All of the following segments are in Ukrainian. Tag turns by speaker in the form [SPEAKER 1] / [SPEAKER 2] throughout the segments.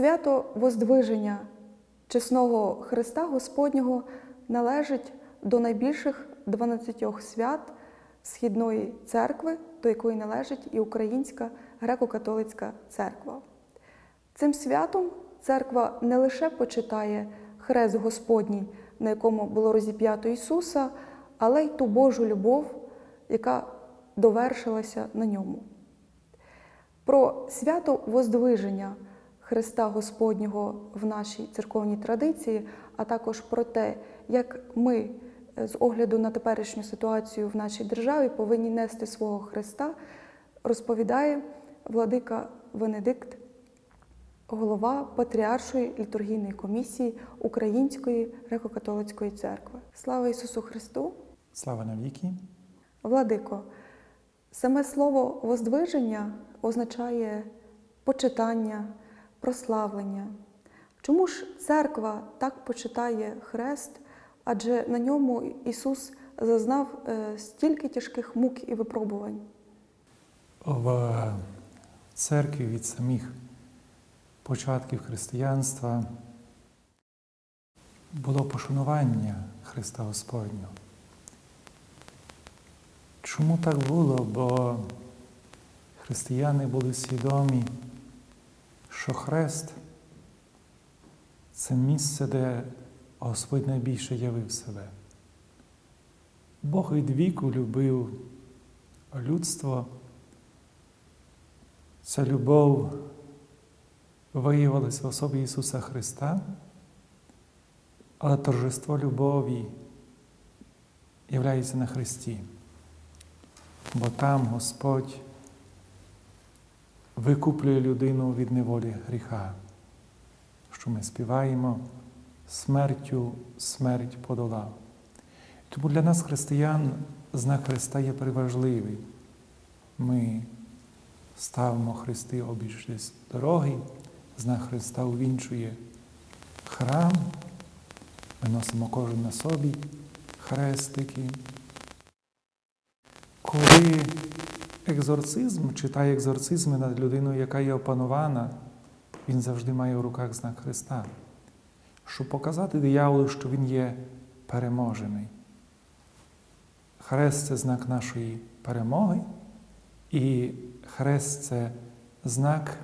[SPEAKER 1] Свято Воздвиження чесного Христа Господнього належить до найбільших 12 свят Східної церкви, до якої належить і Українська греко-католицька церква. Цим святом церква не лише почитає хрест Господній, на якому було розіп'ято Ісуса, але й ту Божу любов, яка довершилася на ньому. Про свято Воздвиження Христа Господнього в нашій церковній традиції, а також про те, як ми з огляду на теперішню ситуацію в нашій державі повинні нести свого Христа, розповідає владика Венедикт, голова Патріаршої літургійної комісії Української греко-католицької церкви. Слава Ісусу Христу!
[SPEAKER 2] Слава навіки!
[SPEAKER 1] Владико, саме слово воздвиження означає почитання, прославлення. Чому ж церква так почитає хрест? Адже на ньому Ісус зазнав е, стільки тяжких мук і випробувань.
[SPEAKER 2] В церкві від самих початків християнства було пошанування Христа Господнього. Чому так було? Бо християни були свідомі, що хрест це місце, де Господь найбільше явив себе. Бог від віку любив людство. Ця любов виявилася в особі Ісуса Христа, але торжество любові являється на Христі, бо там Господь викуплює людину від неволі гріха, що ми співаємо смертю смерть подолав. Тому для нас, християн, знак Христа є приважливий. Ми ставимо хрести обіч дороги, знак Христа увінчує храм, ми носимо кожен на собі хрестики. Коли екзорцизм читає екзорцизми над людиною, яка є опанована, він завжди має в руках знак Христа щоб показати дияволу, що він є переможений. Хрест це знак нашої перемоги, і хрест це знак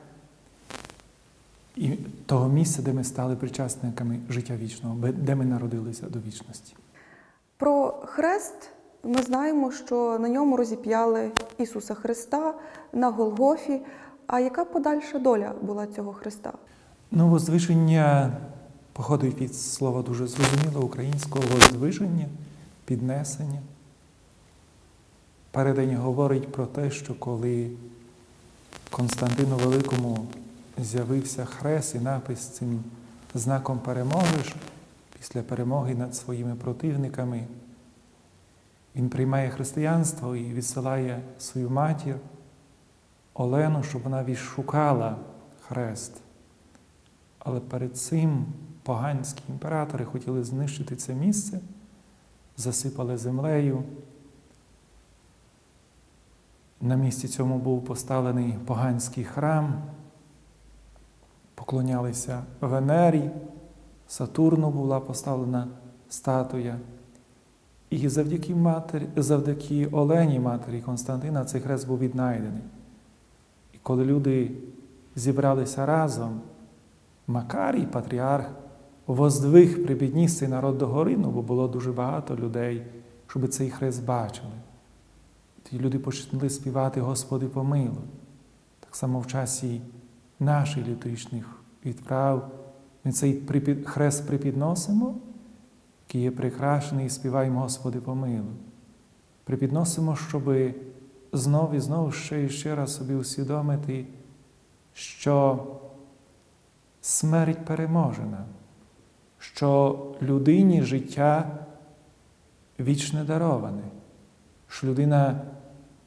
[SPEAKER 2] того місця, де ми стали причасниками життя вічного, де ми народилися до вічності.
[SPEAKER 1] Про хрест ми знаємо, що на ньому розіп'яли Ісуса Христа на Голгофі. А яка подальша доля була цього Христа?
[SPEAKER 2] Ну, возвишення походить від слова дуже зрозуміло українського воздвиження, піднесення. Передень говорить про те, що коли Константину Великому з'явився хрест і напис цим знаком перемоги, після перемоги над своїми противниками, він приймає християнство і відсилає свою матір Олену, щоб вона відшукала хрест. Але перед цим поганські імператори хотіли знищити це місце, засипали землею. На місці цьому був поставлений поганський храм, поклонялися Венері, Сатурну була поставлена статуя. І завдяки матері, завдяки Олені, матері Константина, цей хрест був віднайдений. І коли люди зібралися разом, Макарій, патріарх, воздвиг прибідніс цей народ до гори, ну, бо було дуже багато людей, щоб цей хрест бачили. Ті люди почали співати Господи помилуй. Так само в часі наших літурічних відправ ми цей хрест припідносимо, який є прикрашений, і співаємо Господи помилуй. Припідносимо, щоб знову і знову ще і ще раз собі усвідомити, що смерть переможена що людині життя вічне дароване, що людина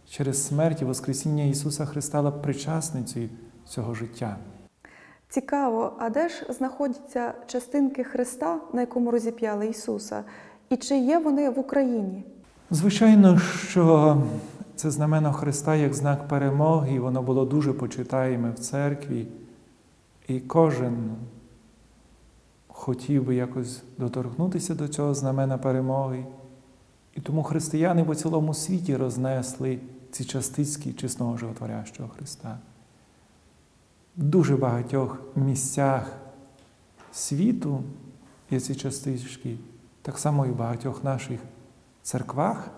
[SPEAKER 2] через смерть і Воскресіння Ісуса Христа стала причасницею цього життя.
[SPEAKER 1] Цікаво, а де ж знаходяться частинки Христа, на якому розіп'яли Ісуса? І чи є вони в Україні?
[SPEAKER 2] Звичайно, що це знамено Христа як знак перемоги, воно було дуже почитаєме в церкві. І кожен хотів би якось доторкнутися до цього знамена перемоги. І тому християни по цілому світі рознесли ці частицькі чесного животворящого Христа. Дуже багатьох місцях світу є ці частички, так само і в багатьох наших церквах.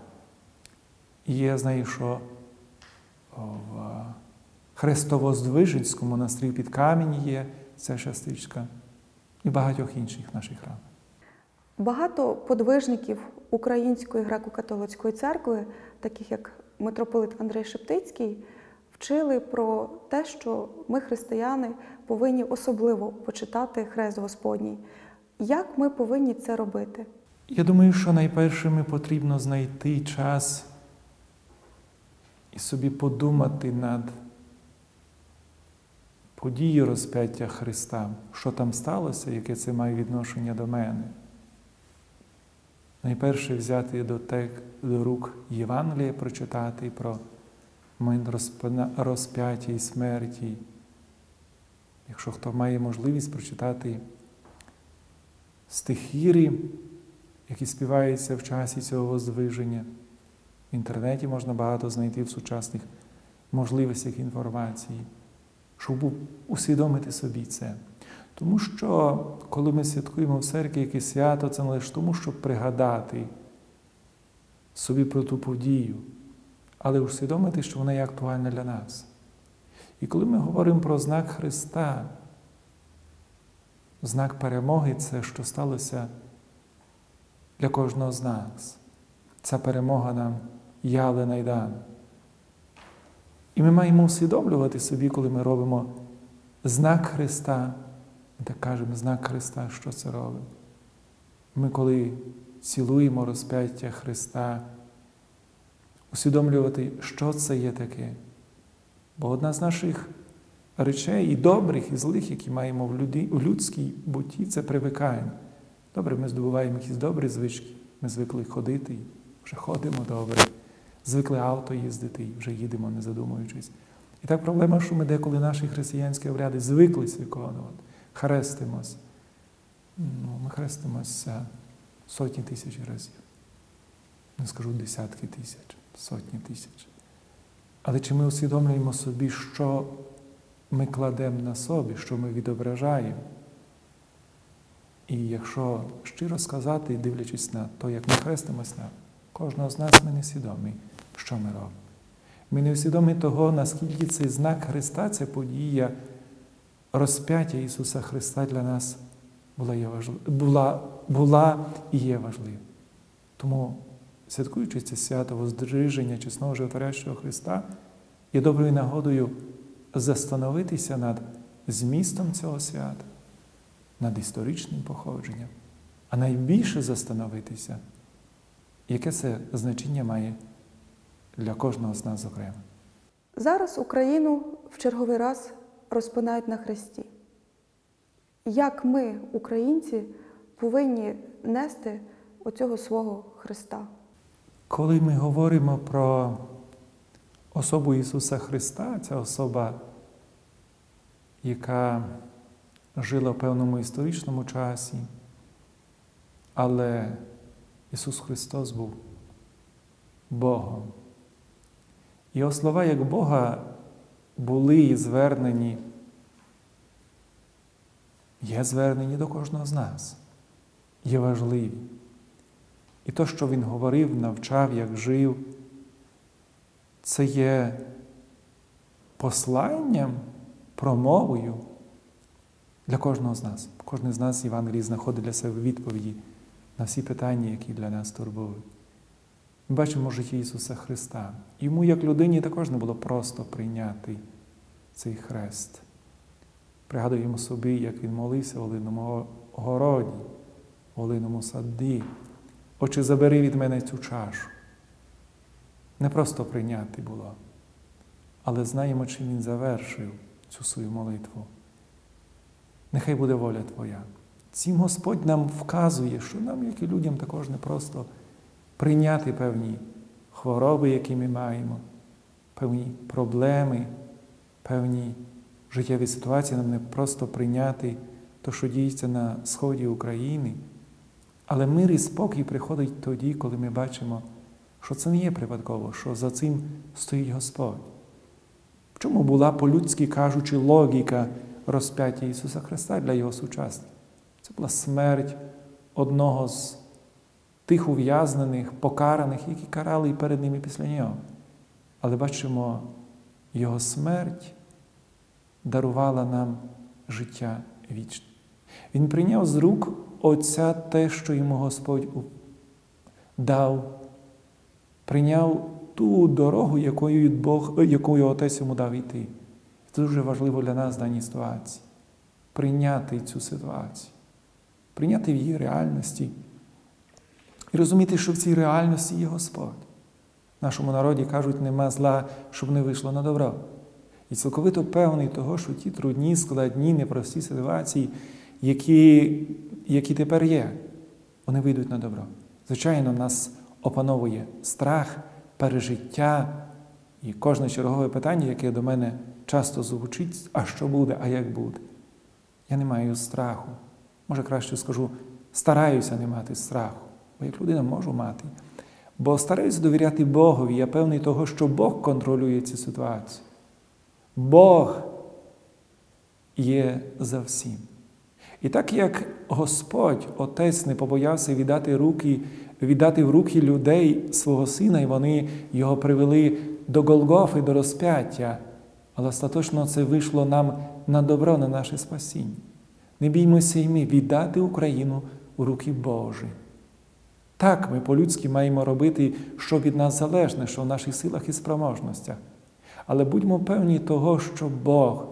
[SPEAKER 2] Є, знаю, що в Хрестовоздвиженському монастирі під камінь є ця частичка і багатьох інших наших храмах.
[SPEAKER 1] Багато подвижників Української греко-католицької церкви, таких як митрополит Андрей Шептицький, вчили про те, що ми, християни, повинні особливо почитати Хрест Господній. Як ми повинні це робити?
[SPEAKER 2] Я думаю, що найперше потрібно знайти час і собі подумати над подією розп'яття Христа, що там сталося, яке це має відношення до мене. Найперше взяти до, тек, до рук Євангелія, прочитати про момент розп'яття і смерті. Якщо хто має можливість прочитати стихіри, які співаються в часі цього воздвиження. В інтернеті можна багато знайти в сучасних можливостях інформації, щоб усвідомити собі це. Тому що, коли ми святкуємо в церкві якесь свято, це не лише тому, щоб пригадати собі про ту подію, але усвідомити, що вона є актуальна для нас. І коли ми говоримо про знак Христа, знак перемоги це що сталося для кожного з нас. Ця перемога нам явлена й дана. І ми маємо усвідомлювати собі, коли ми робимо знак Христа, ми так кажемо, знак Христа, що це робить. Ми, коли цілуємо розп'яття Христа, усвідомлювати, що це є таке. Бо одна з наших речей і добрих, і злих, які маємо в, люді, в людській буті, це привикаємо. Добре, ми здобуваємо якісь добрі звички, ми звикли ходити, вже ходимо добре, звикли авто їздити, вже їдемо, не задумуючись. І так проблема, що ми деколи наші християнські обряди звиклись виконувати, хрестимось. Ну, Ми хрестимося сотні тисяч разів. Не скажу десятки тисяч, сотні тисяч. Але чи ми усвідомлюємо собі, що ми кладемо на собі, що ми відображаємо? І якщо щиро сказати, дивлячись на те, як ми хрестимося, на кожного з нас ми не свідомі, що ми робимо. Ми не усвідомі того, наскільки цей знак Христа, ця подія розп'яття Ісуса Христа для нас була, є важлив... була, була і є важлива. Тому, святкуючи це свято Воздриження чесного животворящого Христа, є доброю нагодою застановитися над змістом цього свята над історичним походженням, а найбільше застановитися, яке це значення має для кожного з нас зокрема.
[SPEAKER 1] Зараз Україну в черговий раз розпинають на хресті. Як ми, українці, повинні нести оцього свого Христа?
[SPEAKER 2] Коли ми говоримо про особу Ісуса Христа, ця особа, яка жила в певному історичному часі, але Ісус Христос був Богом. Його слова як Бога були і звернені, є звернені до кожного з нас, є важливі. І то, що Він говорив, навчав, як жив, це є посланням, промовою для кожного з нас. Кожен з нас Євангелії знаходить для себе відповіді на всі питання, які для нас турбують. Ми бачимо в житті Ісуса Христа. Йому, як людині, також не було просто прийняти цей хрест. Пригадуємо собі, як він молився в Олиному городі, в Олиному саді. Отче, забери від мене цю чашу. Не просто прийняти було, але знаємо, чим він завершив цю свою молитву. Нехай буде воля Твоя. Цим Господь нам вказує, що нам, як і людям, також не просто прийняти певні хвороби, які ми маємо, певні проблеми, певні життєві ситуації, нам не просто прийняти те, що діється на сході України. Але мир і спокій приходить тоді, коли ми бачимо, що це не є випадково, що за цим стоїть Господь. Чому була, по-людськи кажучи, логіка розп'яття Ісуса Христа для Його сучасників? Це була смерть одного з тих ув'язнених, покараних, які карали і перед ними після нього. Але бачимо, Його смерть дарувала нам життя вічне. Він прийняв з рук Отця те, що йому Господь дав, прийняв ту дорогу, якою, Бог, якою Отець йому дав йти. Це дуже важливо для нас в даній ситуації. Прийняти цю ситуацію, прийняти в її реальності і розуміти, що в цій реальності є Господь. В нашому народі кажуть, нема зла, щоб не вийшло на добро. І цілковито певний того, що ті трудні, складні, непрості ситуації, які, які тепер є, вони вийдуть на добро. Звичайно, нас опановує страх, пережиття і кожне чергове питання, яке до мене часто звучить, а що буде, а як буде. Я не маю страху. Може, краще скажу, стараюся не мати страху, бо як людина можу мати. Бо стараюся довіряти Богові, я певний того, що Бог контролює цю ситуацію. Бог є за всім. І так як Господь, Отець, не побоявся віддати, руки, віддати в руки людей свого сина, і вони його привели до Голгофи, до розп'яття, але остаточно це вийшло нам на добро, на наше спасіння. Не біймося й ми віддати Україну у руки Божі. Так, ми по-людськи маємо робити, що від нас залежне, що в наших силах і спроможностях. Але будьмо певні того, що Бог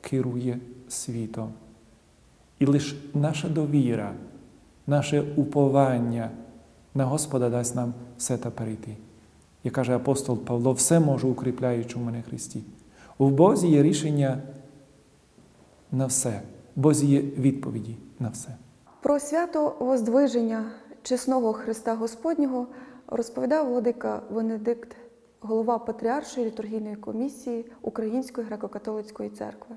[SPEAKER 2] керує світом. І лише наша довіра, наше уповання на Господа дасть нам все та перейти. Як каже апостол Павло, все можу укріпляючи в мене Христі. У Бозі є рішення на все, в Бозі є відповіді на все.
[SPEAKER 1] Про свято Воздвиження чесного Христа Господнього розповідав владика Венедикт, голова Патріаршої літургійної комісії Української греко-католицької церкви.